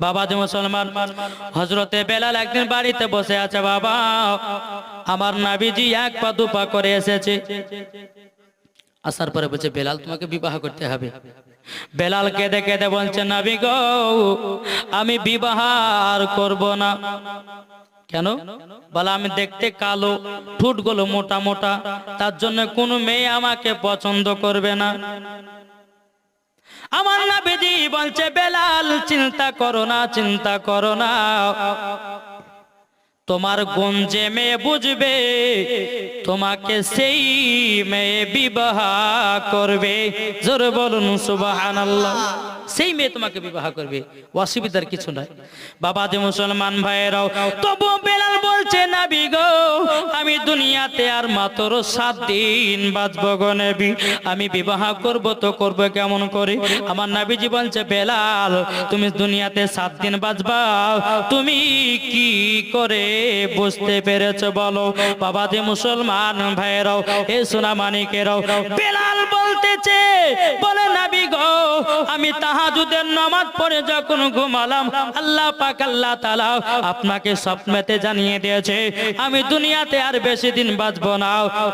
বাবা যে মুসলমান হজরতে বেলাল একদিন বাড়িতে বসে আছে, বাবা, আমার নাবিজি এক পা, দু পা করে এসেছে। আসার পরে বলছে, বেলাল, তোমাকে বিবাহ করতে হবে। বেলাল কেঁদে কেঁদে বলছে, নাবি গো, আমি বিবাহ আর করব না। কেন? বলে, আমি দেখতে কালো, ঠুটগুলো মোটা মোটা, তার জন্য কোনো মেয়ে আমাকে পছন্দ করবে না। আমার নাবিজি বলছে, বেলাল, চিন্তা করো না, চিন্তা করো না। তোমার গঞ্জে মেয়ে বুঝবে, তোমাকে সেই মেয়ে বিবাহ করবে। জোর বলুন সুবাহান সেই মেয়ে তোমাকে বিবাহ করবে। অসুবিধার কিছু নাই। বাবা যে মুসলমান ভাইয়েরাও, তবু বেলাল বলছে না বিগো আমি দুনিয়াতে আর মাত্র সাত দিন বাঁচবো গো নবী। আমি বিবাহ করব তো করব কেমন করে? আমার নাবিজি বলছে, বেলাল, তুমি দুনিয়াতে সাত দিন বাঁচবা। তুমি কি করে বুঝতে পেরেছ বলো? বাবা যে মুসলমান ভাইয়েরাও, এ সোনা মানিকেরাও বেলাল বলতেছে, বলে, নাবি গো, আমি তাহাজুদের নামাজ পড়ে যখন ঘুমালাম, আল্লাহ পাক আল্লাহ তাআলা আপনাকে স্বপ্নেতে জানিয়ে দিয়েছে, আমি দুনিয়াতে আর বেশি দিন বাঁচবো না,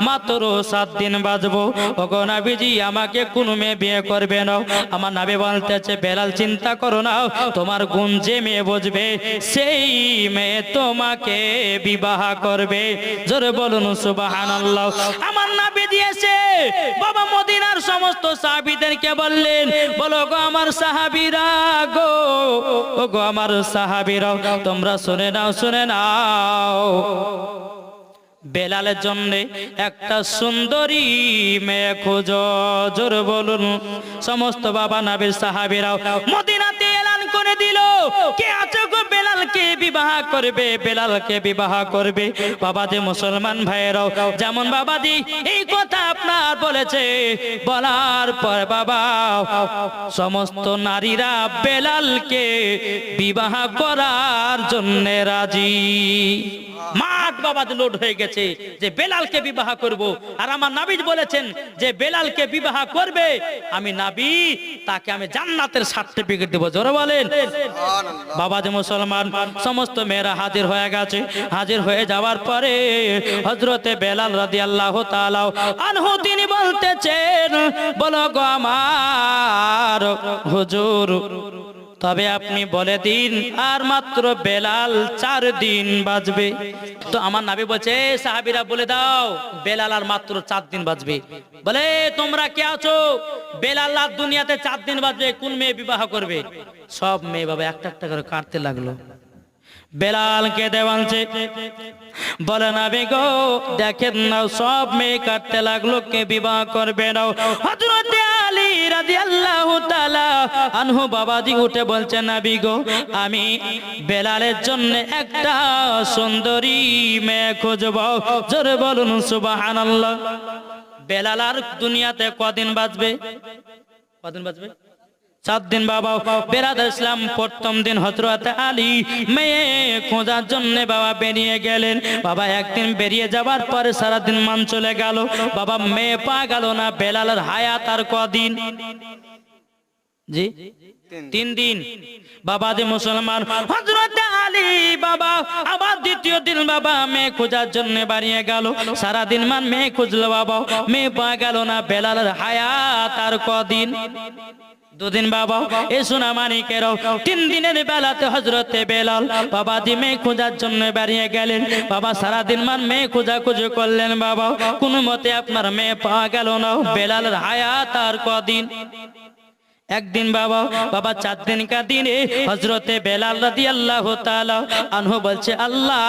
মাত্র সাত দিন বাঁচবো। ওগো নাবিজি, আমাকে কোন মেয়ে বিয়ে করবে না? আমার নাবি বলতেছে, বেলাল চিন্তা করো না, তোমার গুণ যে মেয়ে বুঝবে, সেই মেয়ে তোমাকে বিবাহ করবে। জোরে বলুন, সুবহানাল্লাহ। আমার নাবি দিয়েছে, বাবা মদিনার সমস্ত সাহাবীদেরকে বললেন, বলো গো আমার সাহাবীরা গো, ও গো আমার সাহাবিরাও, তোমরা শুনে নাও শুনে নাও। বেলালের জন্য একটা সুন্দরী মেয়ে খোঁজ, জোর বলুন। সমস্ত বাবা নাবির সাহাবিরাও এলান করে দিল। কে গো বেলালকে বিবাহ করবে? বেলালকে বিবাহ করবে। বাবা যে মুসলমান ভাইয়েরাও, যেমন বাবাজি এই কথা আপনার বলেছে। বলার পর বাবা, সমস্ত নারীরা বেলালকে বিবাহ করার জন্য রাজি। মাঠ বাবা লোড হয়ে গেছে যে বেলালকে বিবাহ করব। আর আমার নাবিজ বলেছেন যে বেলালকে বিবাহ করবে আমি নাবি তাকে আমি জান্নাতের সার্টিফিকেট দেবো। জোরে বলেন। বাবা যে মুসলমান সমস্ত মেয়েরা হাজির হয়ে গেছে। হাজির হয়ে যাওয়ার পরে হজরতে বেলাল রাদি আল্লাহ আনহু তিনি বলতেছেন বলো গো আমার হুজুর তবে আপনি বলে দিন, আর মাত্র বেলাল চার দিন বাজবে। তো আমার নাবি বলছে সাহাবিরা, বলে দাও, বেলাল আর মাত্র চার দিন বাজবে। বলে তোমরা কে আছো? বেলাল দুনিয়াতে চার দিন বাজবে, কোন মেয়ে বিবাহ করবে? সব মেয়ে বাবা একটা একটা করে কাটতে লাগল। বেলালকে দেওয়ানছে বলে না বেগো দেখেন না সব মেয়ে কাটতে লাগল, কে বিবাহ করবে না হযরত আলী রাদিয়াল্লাহু তাআলা আনহু উঠে বলছে, নবী গো, আমি বেলালের জন্য একটা সুন্দরী মেয়ে খুঁজব। জোরে বলুন, সুবহানাল্লাহ। বেলাল আর দুনিয়াতে কদিন বাঁচবে? কদিন বাঁচবে? সাত দিন বাবা বেরাদ ইসলাম প্রথম দিন হজরত আলী মেয়ে খোঁজার জন্য বাবা বেরিয়ে গেলেন। বাবা একদিন বেরিয়ে যাবার পরে সারাদিন মান চলে গেল। বাবা মেয়ে পা গেল না, বেলালের হায়াত আর কদিন? জি? তিন দিন। বাবা যে মুসলমান হজরত আলী বাবা, আবার দ্বিতীয় দিন বাবা মেয়ে খোঁজার জন্য বাড়িয়ে গেল। সারাদিন মান মেয়ে খুঁজলো বাবা, মেয়ে পা গেল না, বেলালের হায়াত আর কদিন? দুদিন বাবা এ সোনা মানিকের তিন দিনের বেলাতে হজরতে বেলাল বাবা দি মেয়ে খোঁজার জন্য বেরিয়ে গেলেন। বাবা সারাদিন মান মেয়ে খোঁজা খুঁজে করলেন বাবা। কোনো মতে আপনার মেয়ে পাওয়া গেল না। বেলালের হায়াত আর কদিন। একদিন বাবা বাবা চার দিন কা দিনে হজরতে বেলাল রাদি আল্লাহ আনহু বলছে, আল্লাহ,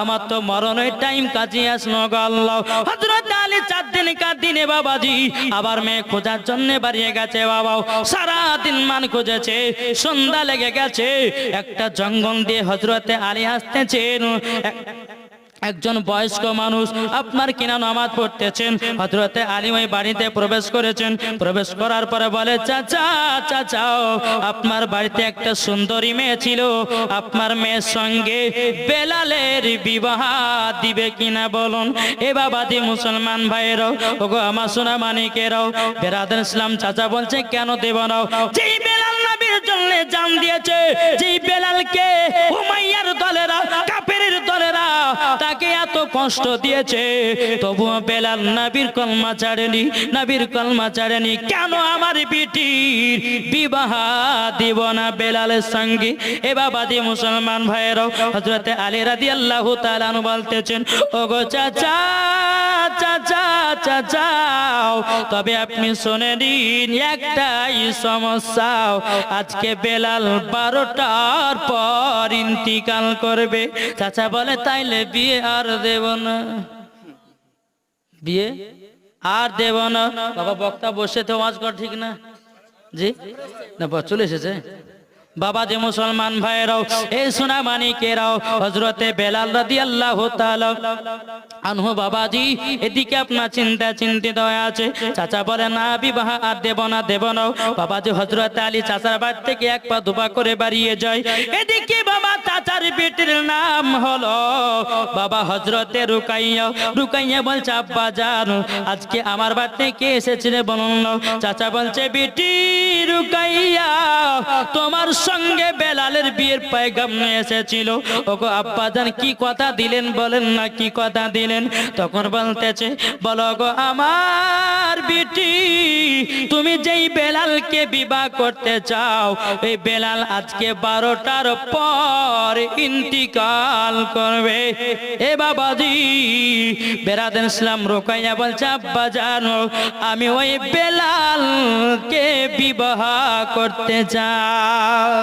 আমার তো মরণের টাইম কাজে আসলো আল্লাহ। হজরত আলী চার দিন কা দিনে বাবাজি আবার মেয়ে খোঁজার জন্য বাড়িয়ে গেছে বাবা। সারা দিন মান খুঁজেছে, সন্ধ্যা লেগে গেছে, একটা জঙ্গল দিয়ে হজরতে আলী আসতেছেন। একজন বয়স্ক মানুষ আপনার কিনা নামাজ পড়তেছেন? হজরতে আলী ওই বাড়িতে প্রবেশ করেছেন। প্রবেশ করার পরে বলে, চাচা চাচা আপনার বাড়িতে একটা সুন্দরী মেয়ে ছিল। আপনার মেয়ের সঙ্গে বেলালের বিবাহ দিবে কিনা বলুন? এ বাবাদি মুসলমান ভাইয়েরাও, ওগো আমার সোনা মানিকেরাও, বেরাদার ইসলাম চাচা বলছে, কেন দেব না? যেই বেলাল নবীর জন্য জান দিয়েছে, যেই বেলালকে উমাইয়ার দলেরা কাফের দলেরা তাকে এত কষ্ট দিয়েছে। তবুও বেলাল নাবির কলমা ছাড়েনি, নাবির কলমা ছাড়েনি। কেন আমার বিটির বিবাহ দিব না বেলালের সঙ্গে? এ বাবাদি মুসলমান ভাইয়েরাও হজরতে আলী রাদি আল্লাহ তালানু বলতেছেন ও গো চাচা চাচা, চাচাও, তবে আপনি শুনে নিন একটাই সমস্যা আজকে বেলাল বারোটার পর ইন্তিকাল করবে। চাচা বলে, তাইলে বিয়ে আর দেব না। বিয়ে আর দেব না। বাবা, বক্তা বসে তো কর ঠিক না। জি? না চলে এসেছে। বাবা যে মুসলমান ভাইরাও এই সোনা মানিকেরাও হজরতে বেলাল রাদি আল্লাহ আনহু বাবাজি, এদিকে আপনার চিন্তা চিন্তিত হয়ে আছে। চাচা বলে, না বিবাহ আর দেব না দেব না। বাবাজি হজরত আলী চাচার বাড়ি থেকে এক পা দুপা করে বাড়িয়ে যায়। এদিকে বাবা চাচার বেটির নাম হলো বাবা হজরতে রুকাইয়া। রুকাইয়া বলছে, আব্বা জান, আজকে আমার বাড়ি থেকে এসেছিলে বলুন। চাচা বলছে, বেটি রুকাইয়া, তোমার সঙ্গে বেলালের বিয়ের পায়গাম এসেছিল। ওগো আব্বা জান কি কথা দিলেন বলেন না, কি কথা দিলেন? তখন বলতেছে, বলো গো, আমার বিটি, তুমি যেই বেলালকে বিবাহ করতে চাও এই বেলাল আজকে বারোটার পর ইন্তিকাল করবে। এ বাবাজি, বেরাদেন ইসলাম রোকাইয়া বলছে আব্বা জানো আমি ওই বেলালকে বিবাহ করতে চাই।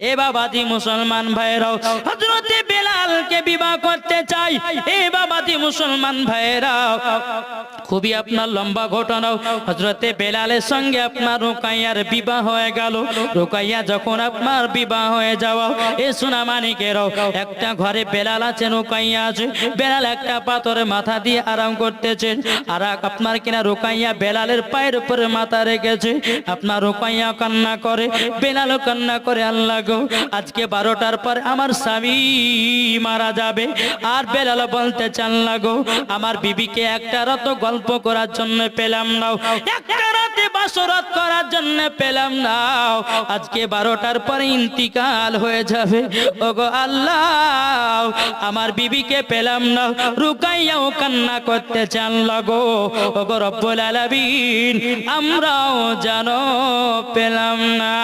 এ বাবাদি মুসলমান ভাইরাও হজরতে বেলালকে বিবাহ করতে চাই, এ বাবাদি মুসলমান ভাইরাও খুবই আপনার লম্বা ঘটনা। হজরতে বেলালের সঙ্গে আপনার রোকাইয়ার বিবাহ হয়ে গেল। রোকাইয়া যখন আপনার বিবাহ হয়ে যাওয়া, এ সোনা মানিকেরও একটা ঘরে বেলাল আছে, রোকাইয়া আছে। বেলাল একটা পাথরে মাথা দিয়ে আরাম করতেছে। আর আপনার কিনা রোকাইয়া বেলালের পায়ের উপরে মাথা রেখেছে। আপনার রোকাইয়া কান্না করে, বেলালও কান্না করে, আল্লাহ গো, আজকে বারোটার পর আমার স্বামী মারা যাবে। আর বেলাল বলতে চান, লাগো, আমার বিবিকে একটা গল্প করার জন্য পেলাম নাও। বাসরাত করার জন্য পেলাম নাও। আজকে বারোটার পরে ইন্তিকাল হয়ে যাবে। ওগো আল্লাহ, আমার বিবিকে পেলাম রুকাইয়াও কান্না করতে চান, লাগো, ওগো রব্বুল আমরাও জানো পেলাম না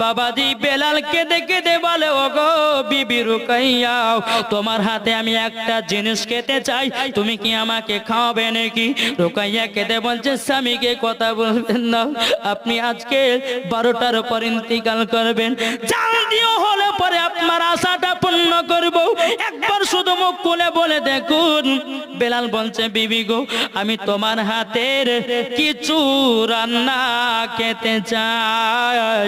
বাবাজি বেলালকে দেখে দে বলে, ওগো বিবি রুকাইয়াও তোমার হাতে আমি একটা জিনিস খেতে চাই, তুমি কি আমাকে খাওয়াবে নাকি? রুকাইয়া কেঁদে বলছে, স্বামীকে কথা বলবেন না, আপনি আজকে বারোটার পর ইন্তিকাল করবেন। জাল হলে পরে আপনার আশাটা পূর্ণ করব। একবার শুধু মুখ খুলে বলে দেখুন, বেলাল বলছে, বিবি গো, আমি তোমার হাতের কিছু রান্না খেতে চাই।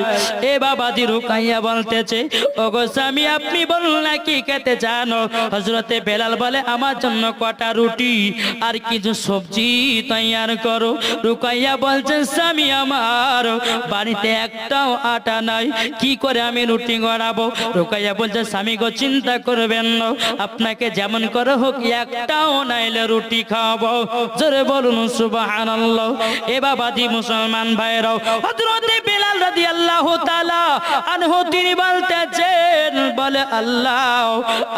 এ বাবাজি রুকাইয়া বলতেছে ও গো স্বামী, আপনি বলুন না কি খেতে চান হজরতে বেলাল বলে, আমার জন্য কটা রুটি আর কিছু সবজি তৈয়ার করো। রুকাইয়া বলছেন স্বামী আমার, বাড়িতে একটাও আটা নাই, কি করে আমি রুটি গড়াবো? রুকাইয়া বলছে, স্বামী গো, চিন্তা করবেন না, আপনাকে যেমন করে হোক, একটাও নাইলে রুটি খাওয়াবো। জোরে বলুন, সুবহানাল্লাহ। এ বাবাজি মুসলমান ভাইরাও, হযরতে বেলাল রাদিয়াল্লাহু তাআলা আনহু তিনি বলতেছেন, বলে, আল্লাহ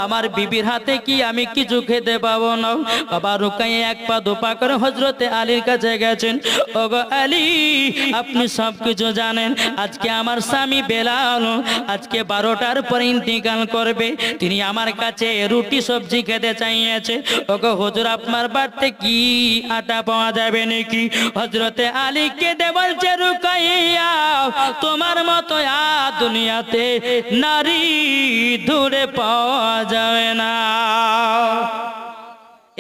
আমার বিবির হাতে কি আমি কিছু খেতে পাবো না? বাবা রুকাইয়া এক পা দুপা করে হযরতে আলীর কাছে গেছেন। ওগো আলী, আপনি সব কিছু জানেন। আজকে আমার স্বামী বেলাল, আজকে বারোটার পরে ইন্তিকাল করবে। তিনি আমার কাছে রুটি সবজি খেতে চাইছে ওগো হুজুর, আপনার বাড়িতে কি আটা পাওয়া যাবে নাকি? হজরতে আলী কেঁদে বলছে, রুকাইয়া, তোমার মতো আ দুনিয়াতে নারী দূরে পাওয়া যাবে না।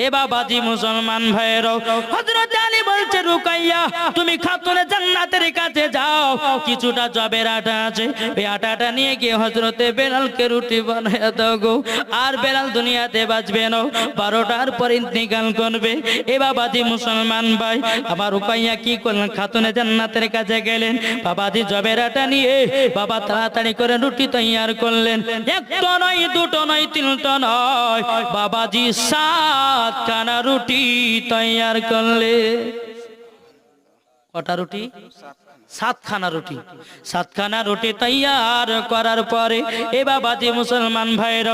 এ বাবাজি মুসলমান ভাইয়েরও হযরত আলী বলছে, রুকাইয়া, তুমি খাতুনে জান্নাতের কাছে যাও। কিছুটা জবের আটা আছে, ওই আটাটা নিয়ে গিয়ে হযরতে বেলালকে রুটি বানায় দাও গো। আর বেলাল দুনিয়াতে বাঁচবে না, বারোটার পর ইন্তিকাল করবে। এ বাবাজি মুসলমান ভাই, আবার রুকাইয়া কি করলেন? খাতুনে জান্নাতের কাছে গেলেন, বাবাজি জবের আটা নিয়ে বাবা তাড়াতাড়ি করে রুটি তৈয়ার করলেন। একটা নয়, দুটো নয়, তিনটা নয়। বাবাজি সাত খানা রুটি তৈয়ার করলে। কটা রুটি? সাতখানা রুটি। সাতখানা রুটি তৈয়ার করার পরে এ বাবাজি মুসলমান ভাইয়ের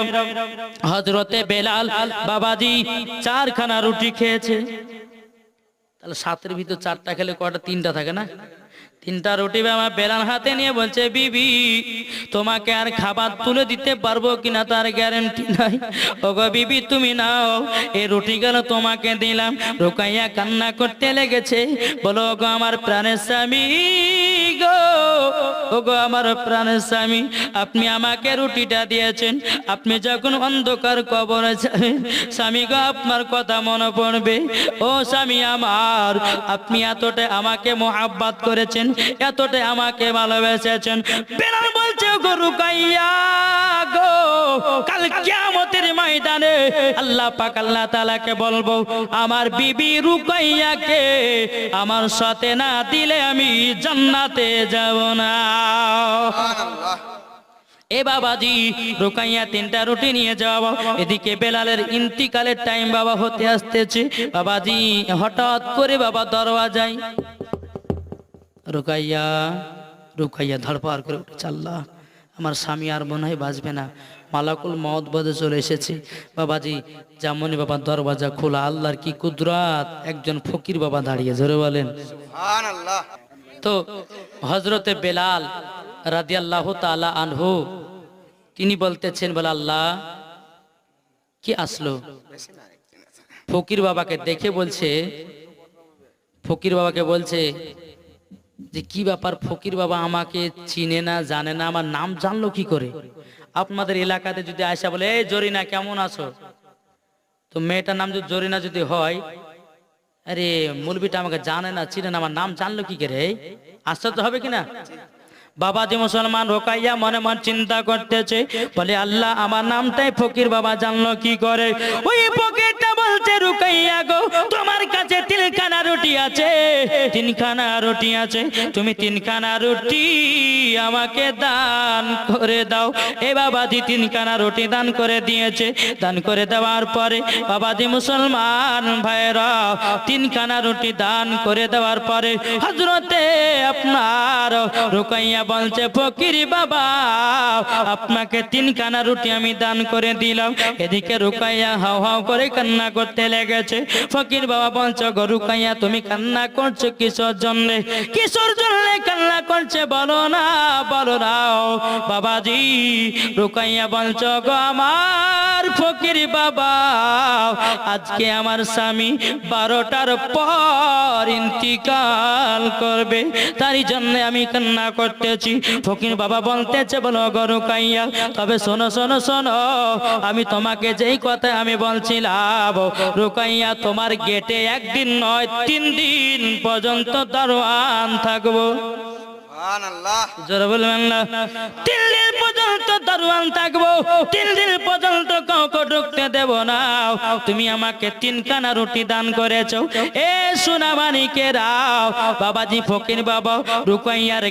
হজরতে বেলাল বাবাজি চারখানা রুটি খেয়েছে। তাহলে সাতের ভিতর চারটা খেলে কটা তিনটা থাকে না? তিনটা রুটি বাবা বেলার হাতে নিয়ে বলছে, বিবি, তোমাকে আর খাবার তুলে দিতে পারব কিনা তার গ্যারেন্টি নাই? ওগো বিবি, তুমি নাও এই রুটি গেল তোমাকে দিলাম। রোকাইয়া কান্না করতে লেগেছে। বলো, ওগো আমার প্রাণের স্বামী ওগো আমার প্রাণের স্বামী, আপনি আমাকে রুটিটা দিয়েছেন। আপনি যখন অন্ধকার কবরে যাবেন, স্বামী গো, আপনার কথা মনে পড়বে। ও স্বামী আমার, আপনি এতটা আমাকে মোহাব্বাত করেছেন, এতটা আমাকে ভালোবেসেছেন। বেলাল বলছে গো, কাল কিয়ামতের ময়দানে আল্লাহ পাক, আল্লাহ তাআলাকে বলব, আমার বিবি রুকাইয়াকে আমার সাথে না দিলে আমি জান্নাতে যাব না। এ বাবাজি, রোকাইয়া তিনটা রুটি নিয়ে যাওয়া এদিকে বেলালের ইন্তিকালের টাইম বাবা হতে আসতেছে। বাবাজি, হঠাৎ করে বাবা দরওয়াজায় রোকাইয়া রোকাইয়া ধড়পার করে উঠেছে আল্লাহ আমার স্বামী আর মনে হয় বাঁচবে না। মালাকুল মত বদে চলে এসেছে। বাবাজি, যেমনই বাবার দরওয়াজা খোলা, আল্লাহর কি কুদরাত? একজন ফকির বাবা দাঁড়িয়ে ধরে বলেন। সুবহানাল্লাহ। তো হজরতে বেলাল রাদিয়াল্লাহু তাআলা আনহু। তিনি বলতেছেন, বলে, আল্লাহ, কি আসলো? ফকির বাবাকে দেখে বলছে, ফকির বাবাকে বলছে যে, কি ব্যাপার ফকির বাবা আমাকে চিনে না, জানে না, আমার নাম জানলো কি করে? আপনাদের এলাকাতে যদি আয়সা বলে, এই জরিনা, কেমন আছো? তো মেয়েটার নাম যদি জরিনা যদি হয় আরে মুলবিটা আমাকে জানে না, চিনে না, আমার নাম জানলো কি করে? আশ্চর্য হবে কিনা বাবাজি মুসলমান রোকাইয়া মনে মন চিন্তা করতেছে, বলে আল্লাহ আমার নামটাই ফকির বাবা জানলো কি করে? ওই ফকিরটা বলছে, রুকাইয়া গো, তোমার কাছে তিনখানা রুটি আছে, তিনখানা রুটি আছে, তুমি তিনখানা রুটি আমাকে দান করে দাও। এ বাবাজি তিনখানা রুটি দান করে দিয়েছে, দান করে দেওয়ার পরে বাবাজি মুসলমান ভাইরা তিনখানা রুটি দান করে দেওয়ার পরে হজরতে আপনার রুকাইয়া বলছে, ফকির বাবা, আপনাকে তিনখানা রুটি আমি দান করে দিলাম। এদিকে রুকাইয়া হাও হাও করে কান্না করতে লেগেছে। ফকির বাবা বলছো, গো রুকাইয়া, তুমি কান্না করছ কিসের জন্য? কিসের জন্য কান্না করছে বলো না বলো না বাবাজি। রুকাইয়া বলছো, গো আমার ফকির বাবা, আজকে আমার স্বামী বারোটার পর ইন্তিকাল করবে। তারই জন্য আমি কান্না করতেছি ফকির বাবা বলতেছে, বলো গরু কাইয়া তবে শোনো শোনো শোনো, আমি তোমাকে যেই কথা আমি বলছিলাম, রুকাইয়া, তোমার গেটে একদিন নয়, তিন দিন পর্যন্ত দারোয়ান থাকব।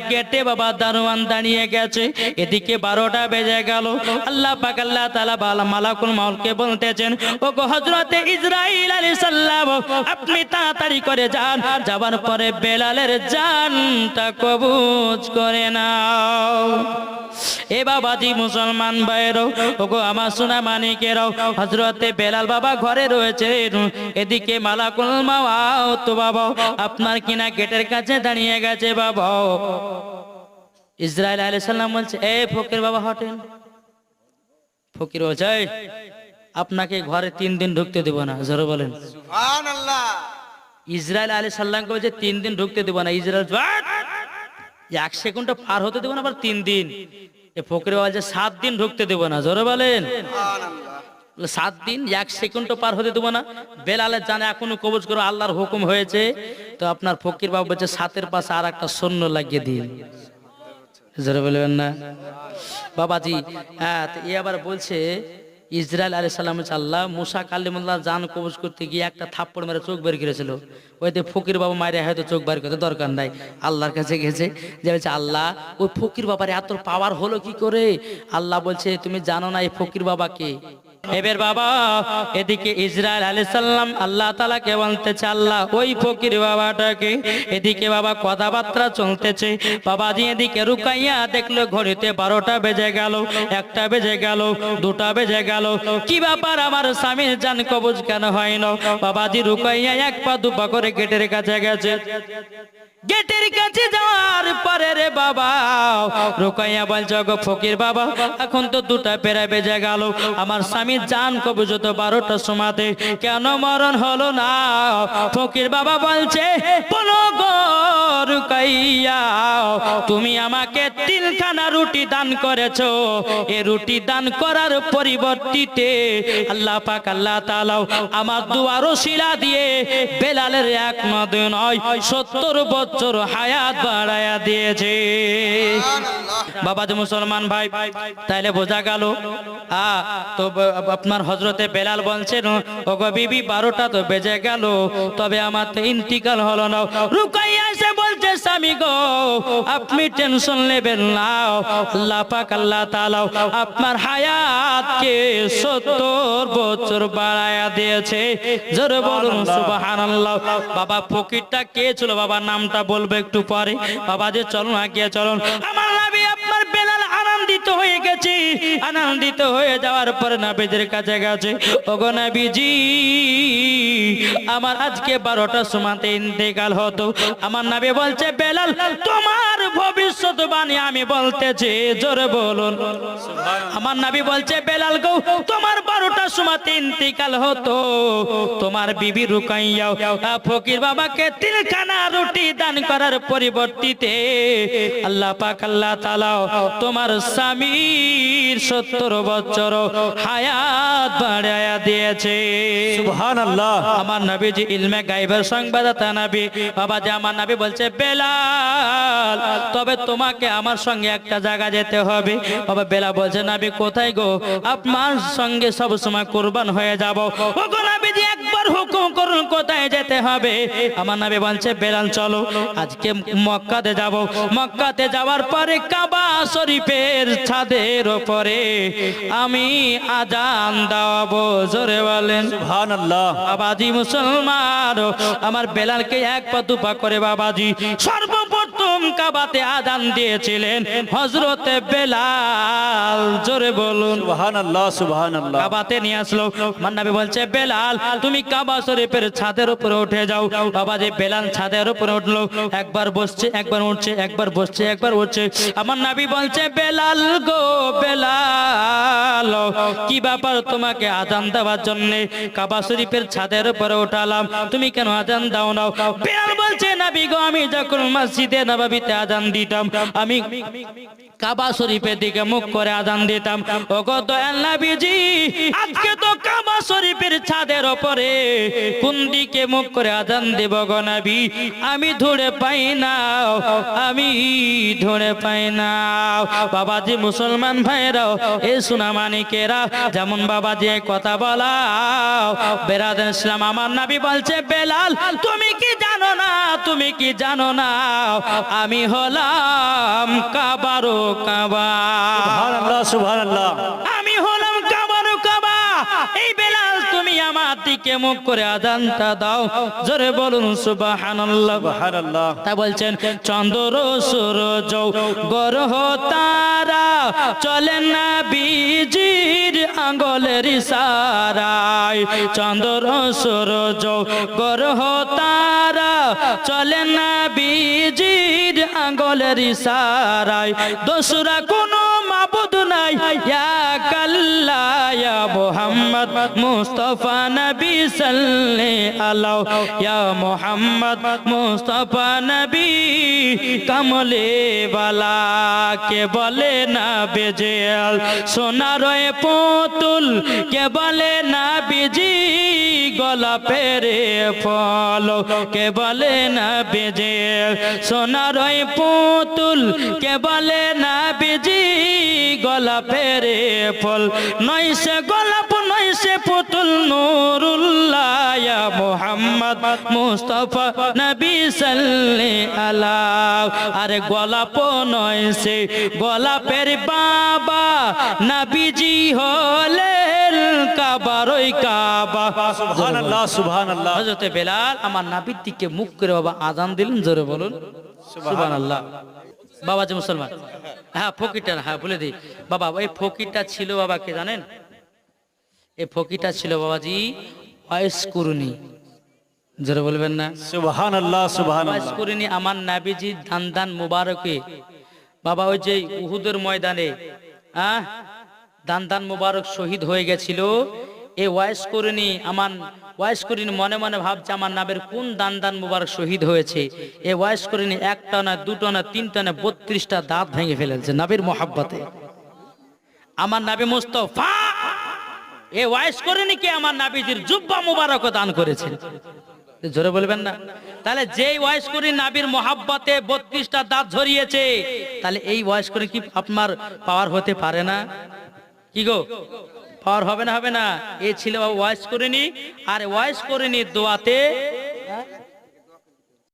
গেটে বাবা দারোয়ান দাঁড়িয়ে গেছে। এদিকে বারোটা বেজে গেল। আল্লাহ তালা মালাকুল বলতেছেন ও হজরতে ইসরাইল আলী সাল্লাম আপনি তাড়াতাড়ি করে যান। যাবার পরে বেলালের জানটা কবুজ করে নাও। এ বাবাজি মুসলমান ভাইয়েরও ওগো আমার সোনা মানিকেরও হজরতে বেলাল বাবা ঘরে রয়েছে। এদিকে মালাকুল মাওয়াও তো বাবা আপনার কিনা গেটের কাছে দাঁড়িয়ে গেছে বাবা। ইসরায়েল আলাইহিস সালাম বলছে এ ফকির বাবা হটেন। ফকির বলছে "এই, আপনাকে ঘরে তিন দিন ঢুকতে দেব না। জোরে বলেন। সুবহানাল্লাহ। ইসরায়েল আলী সাল্লামকে বলছে তিন দিন ঢুকতে দেবো না। ইসরায়েল "আট!" এক সেকেন্ডটা পার হতে দেবো না, আবার তিন দিন। এ ফকরে বলছে, সাত দিন ঢুকতে দেবো না। জোরে বলেন। সাত দিন এক সেকেন্ড পার হতে দেবো না। বেলালের জানে এখনও কবজ করো, আল্লাহর হুকুম হয়েছে। তো আপনার ফকির বাবু বলছে, সাতের পাশে আর একটা সৈন্য লাগিয়ে দিন। জোরে বলবেন না? বাবাজি হ্যাঁ এ আবার বলছে ইসরায়েল আলী সাল্লাম আল্লাহ, মুসা কালিমুল্লাহ জান কবজ করতে গিয়ে একটা থাপ্পড় মেরে চোখ বের করেছিল। ওইতে ফকির বাবা মায়ের হয়তো চোখ বের করতে দরকার নাই। আল্লাহর কাছে গেছে, যে বলছে, আল্লাহ, ওই ফকির বাবার এত পাওয়ার হলো কি করে? আল্লাহ বলছে, তুমি জানো না এই ফকির বাবাকে এবার বাবা, এদিকে ইসরায়েল আলী সাল্লাম আল্লাহ তালাকে বলতেছে, আল্লাহ, ওই ফকির বাবাটাকে। এদিকে বাবা কথাবার্তা চলতেছে। বাবাজি এদিকে রুকাইয়া দেখল, ঘড়িতে বারোটা বেজে গেল, একটা বেজে গেল, দুটা বেজে গেল। কি ব্যাপার আমার স্বামীর জান কবজ কেন হয় না? বাবাজি রুকাইয়া এক পা দু পা করে গেটের কাছে গেছে। গেটের কাছে যাওয়ার পরে রে বাবা, রোকাইয়া বলছে গো ফকির বাবা, এখন তো দুটা পেরা বেজে গেল। আমার স্বামী জান কবে যত বারোটার সময়তে। কেন মরণ হলো না? ফকির বাবা বলছে, বলো তুমি আমাকে তিনখানা রুটি দান করেছ। এ রুটি দান করার পরিবর্তিতে আল্লাহ পাক, আল্লাহ তাআলা আমার দুয়ারও শিলা দিয়ে বেলালের এক নয়, সত্তর বছর হায়াত বাড়ায়া দিয়েছে। বাবা যে মুসলমান ভাই, তাইলে বোঝা গেল, আ, তো আপনার হজরতে বেলাল বলছেন, ওগো বিবি বারোটা তো বেজে গেল, তবে আমার তো ইন্তিকাল হলো না। রুকাইয়া গো, আপনি টেনশন নেবেন না। আল্লাহ আল্লাহ তাআলা আপনার হায়াতকে সত্তর বছর বাড়ায়া দিয়েছে। জোরে বলুন বাবা ফকিরটা কে ছিল? বাবার নামটা বলবে একটু পরে। বাবা যে চলুন আগে চলুন। আমার আপনার আনন্দিত হয়ে গেছে। আনন্দিত হয়ে যাওয়ার পরে নাবিদের কাছে গেছে, ওগো নাবিজি, আমার আজকে বারোটার সময়তে ইন্তেকাল হতো। আমার নাবি বলছে, বেলাল, তোমার ভবিষ্যৎবাণী আমি বলতেছি জোরে বলুন। আমার নাবি বলছে বেলাল গো তোমার বারোটার সময়তে ইন্তেকাল হতো। তোমার বিবি রুকাইয়াও ফকির বাবাকে তিলখানা রুটি দান করার পরিবর্তিতে আল্লাহ পাক আল্লাহ তাআলা তোমার স্বামীর সত্তর বছর হায়াত বাড়ায়া দিয়েছে। সুবহানাল্লাহ। আমার নবীজি ইলমে গাইবের সংবাদদাতা নবী বাবা যে আমার নবী বলছে বেলাল তবে তোমাকে আমার সঙ্গে একটা জায়গা যেতে হবে। বাবা বেলা বলছে নবী কোথায় গো? আপনার সঙ্গে সব সময় কুরবান হয়ে যাব। ও গো একবার হুকুম করুন কোথায় যেতে হবে? আমার নবী বলছে বেলাল চলো আজকে মক্কাতে যাব। মক্কাতে যাওয়ার পরে কাবা শরীফের ছাদের ওপরে আমি আজান দাওয়াবো জোরে বলেন। সুবহানাল্লাহ। বাবাজি মুসলমান আমার বেলালকে এক পা দুপা করে বাবাজি সর্বপ্রথম কাবাতে আদান দিয়েছিলেন। হজরতে বেলাল জোরে বলুন। সুবহানাল্লাহ সুবহানাল্লাহ। কাবাতে নিয়ে আসলো। মান্নাবি বলছে বেলাল তুমি কাবা শরীফের ছাদের উপরে উঠে যাও। বাবা যে বেলাল ছাদের উপরে উঠল। একবার বসছে একবার উঠছে একবার বসছে একবার উঠছে। আমার নাবি বলছে বেলাল গো বেলাল কি ব্যাপার তোমাকে আজান দেওয়ার জন্য কাবা শরীফের ছাদের উপরে উঠালাম? তুমি কেন আজান দাও না? বেলাল বলছে নাবি গো আমি যখন মসজিদে নবাবিতে আজান দিতাম। আমি কাবা শরীফের দিকে মুখ করে আজান দিতাম। ও গো দয়াল নবীজি, আজকে তো কাবা শরীফের ছাদের ওপরে কোন দিকে মুখ করে আজান দেব গো নবী? আমি ধরে পাই না আমি ধরে পাই না বাবাজি মুসলমান ভাইরাও এ সোনা মানিকেরা যেমন বাবাজি এই কথা বলা বেরাদ ইসলাম, আমার নবী বলছে, বেলাল, তুমি কি জানো না, তুমি কি জানো না? আমি হলাম কাবারো কাবা। সুবহানাল্লাহ সুবহানাল্লাহ। আমি হলাম কাবারো কাবা। এই বেলাল তুমি আমার দিকে মুখ করে আজানটা দাও। জোরে বলুন সুবহানাল্লাহ। সুবহানাল্লাহ। তা বলছেন চন্দ্র সূরজ গরহ তারা চলে না বীজির আঙ্গলের ইশারায়। চন্দ্র সূরজ গরহ তারা চলে না বীজির আঙ্গলের ইশারায়। দোসরা কোনো মাবুদ নাই। ইয়া কাল্লা ইয়া মুহাম্মদ, মুস্তাফা নবী সাল্লে আলাউ ইয়া মুহাম্মদ, মুস্তাফা নবী, কমলে বালা কে বলে না বেজেল সোনারয় পুতুল কে বলে না বিজি গোলাপের ফল। কে বলে না বেজে সোনার পুতুল কে বলে না বিজি গোলাপের ফল। নয় সে গোলাপ পুতুল নুরুল্লাহ মোহাম্মদ মুস্তফা নবী সাল্লে আলা। আরে গোলাপ নয় সে গোলাপের বাবা। নবীজি হলেন কাবারই কাবা। বেলাল আমার নাবির দিকে মুখ করে বাবা আজান দিলেন জোরে বলুন। বাবা যে মুসলমান। হ্যাঁ ফকিরটা হ্যাঁ বলে দিই। বাবা এই ফকিরটা ছিল বাবা কে জানেন? এই ফকিটা ছিল বাবাজি ওয়াইস কুরুনি। জোরে বলবেন না? সুবহান আল্লাহ সুবহান ওয়াইস আল্লাহ কুরুনি আমার নাবিজি দান দান মুবারকে। বাবা ওই যে উহুদের ময়দানে হ্যাঁ দান দান মুবারক শহীদ হয়ে গেছিল। এই ওয়াইস করিনি আমার ওয়াইস করিনি মনে মনে ভাবছে আমার নামের কোন দান দান মুবারক শহীদ হয়েছে। এই ওয়াইস করিনি একটা না দুটো না তিনটা না বত্রিশটা দাঁত ভেঙে ফেলেছে নাবির মোহাব্বতে। আমার নাবি মুস্তফা এ ওয়াইস করিনি কি আমার নাবিজির জুব্বা মুবারক দান করেছে জোরে বলবেন না। তাহলে যেই ওয়াইস করি নাবির মোহাব্বতে বত্রিশটা দাঁত ঝরিয়েছে, তাহলে এই ওয়াইস করে কি আপনার পাওয়ার হতে পারে না? কি গো? পাওয়ার হবে না হবে না। এ ছিল ওয়াইস করিনি, আর ওয়াইস করিনি দোয়াতে